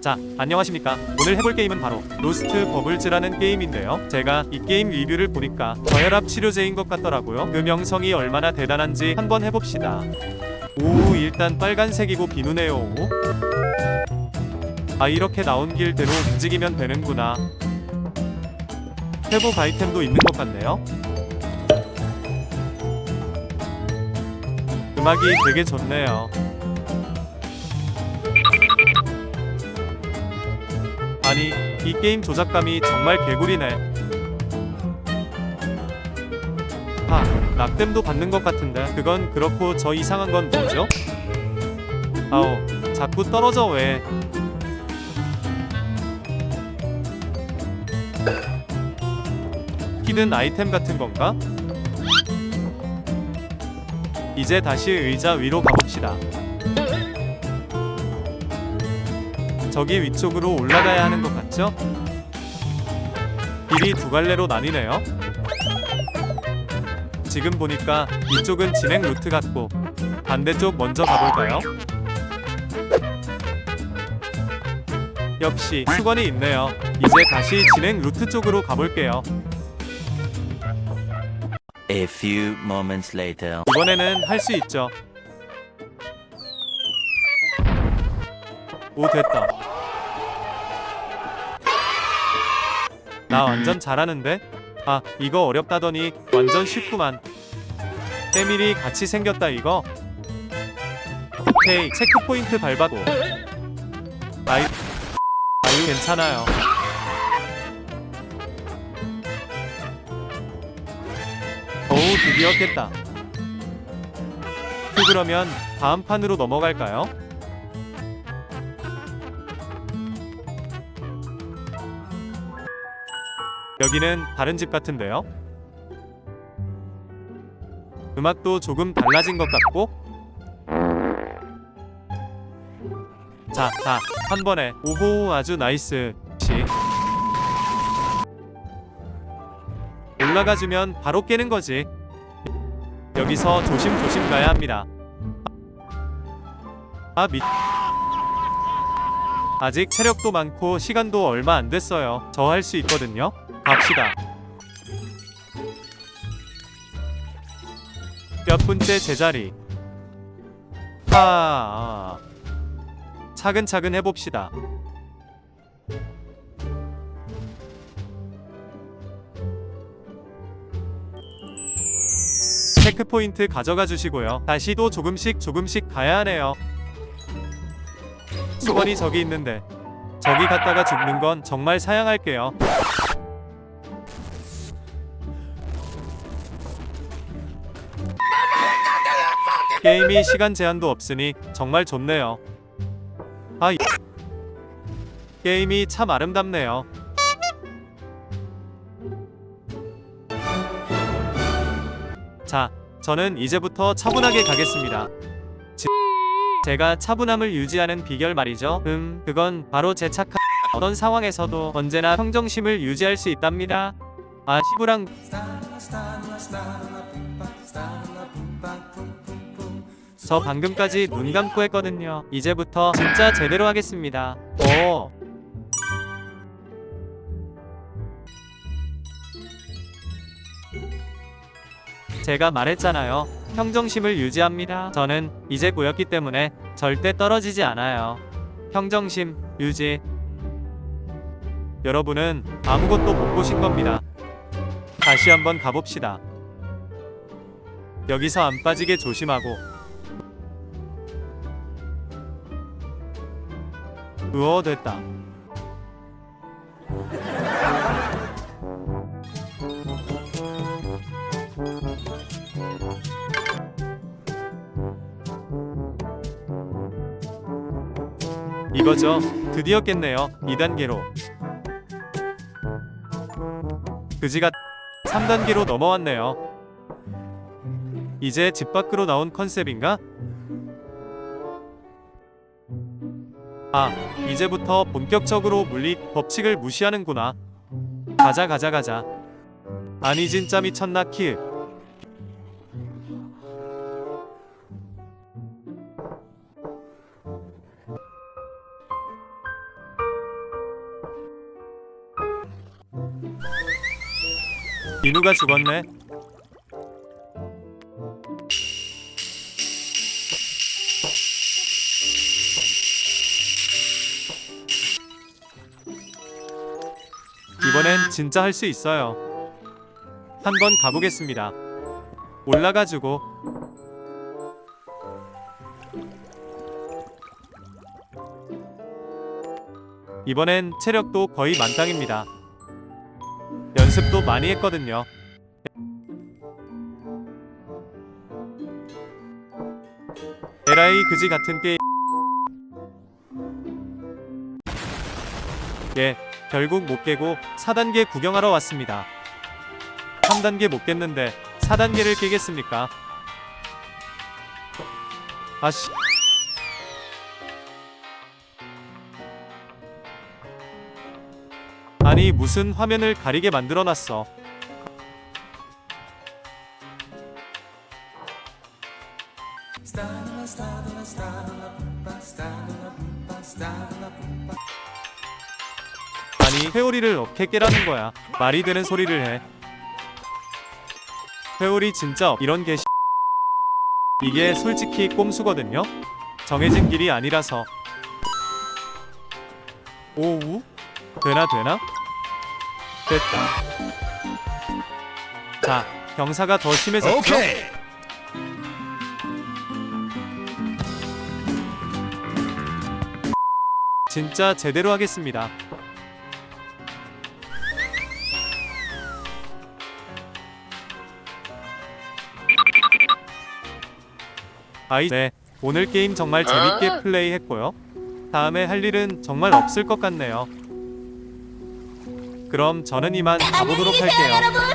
자, 안녕하십니까. 오늘 해볼 게임은 바로 로스트 버블즈라는 게임인데요. 제가 이 게임 리뷰를 보니까 저혈압 치료제인 것 같더라고요. 그 명성이 얼마나 대단한지 한번 해봅시다. 오, 일단 빨간색이고 비누네요. 아, 이렇게 나온 길대로 움직이면 되는구나. 회복 아이템도 있는 것 같네요. 음악이 되게 좋네요. 아니, 이 게임 조작감이 정말 개구리네. 아, 낙뎀도 받는 것 같은데 그건 그렇고 저 이상한 건 뭐죠? 아오, 자꾸 떨어져 왜? 히든 아이템 같은 건가? 이제 다시 의자 위로 가봅시다. 저기 위쪽으로 올라가야 하는 것 같죠? 길이 두 갈래로 나뉘네요. 지금 보니까 이쪽은 진행 루트 같고 반대쪽 먼저 가볼까요? 역시 수건이 있네요. 이제 다시 진행 루트 쪽으로 가볼게요. A few moments later. 이번에는 할 수 있죠. 오 됐다. 나 완전 잘하는데? 아 이거 어렵다더니 완전 쉽구만. 때밀이 같이 생겼다 이거. 오케이 체크 포인트 밟아도. 아이 아유 괜찮아요. 어우 드디어 깼다. 그 그러면 다음 판으로 넘어갈까요? 여기는 다른 집 같은데요? 음악도 조금 달라진 것 같고. 자, 자, 한 번에. 오호 아주 나이스. 시. 올라가주면 바로 깨는 거지. 여기서 조심조심 가야 합니다. 아 미... 아직 체력도 많고 시간도 얼마 안 됐어요. 저 할 수 있거든요 갑시다. 몇 분째 제자리? 아, 아. 차근차근 해봅시다. 체크포인트 가져가 주시고요. 다시 또 조금씩 조금씩 가야 하네요. 수건이 저기 있는데 저기 갔다가 죽는 건 정말 사양할게요 게임이 시간 제한도 없으니 정말 좋네요. 아, 이- 게임이 참 아름답네요. 자, 저는 이제부터 차분하게 가겠습니다. 지- 제가 차분함을 유지하는 비결 말이죠. 음, 그건 바로 제 착한 어떤 상황에서도 언제나 평정심을 유지할 수 있답니다. 아, 시부랑 저 방금까지 눈 감고 했거든요. 이제부터 진짜 제대로 하겠습니다. 오. 제가 말했잖아요. 평정심을 유지합니다. 저는 이제 고였기 때문에 절대 떨어지지 않아요. 평정심 유지. 여러분은 아무것도 못 보신 겁니다. 다시 한번 가봅시다. 여기서 안 빠지게 조심하고 으어 됐다. 이거죠. 드디어 깼네요. 2단계로. 그지가 3단계로 넘어왔네요. 이제 집 밖으로 나온 컨셉인가? 아, 이제부터 본격적으로 물리 법칙을 무시하는구나. 가자 가자 가자. 아니 진짜 미쳤나 키. 인우가 죽었네. 이번엔 진짜 할 수 있어요. 한번 가보겠습니다. 올라가지고 이번엔 체력도 거의 만땅입니다. 연습도 많이 했거든요. 에라이 그지 같은 게임. 예, 결국 못 깨고 4단계 구경하러 왔습니다. 3단계 못 깼는데 4단계를 깨겠습니까? 아씨. 아니 무슨 화면을 가리게 만들어 놨어. 회오리를 어떻게 깨라는 거야? 말이 되는 소리를 해. 회오리 진짜 이런 게 이게 솔직히 꼼수거든요? 정해진 길이 아니라서. 오우? 되나 되나? 됐다. 자 경사가 더 심해졌죠? 진짜 제대로 하겠습니다 아이 네. 오늘 게임 정말 재밌게 플레이했고요. 다음에 할 일은 정말 없을 것 같네요. 그럼 저는 이만 가보도록 할게요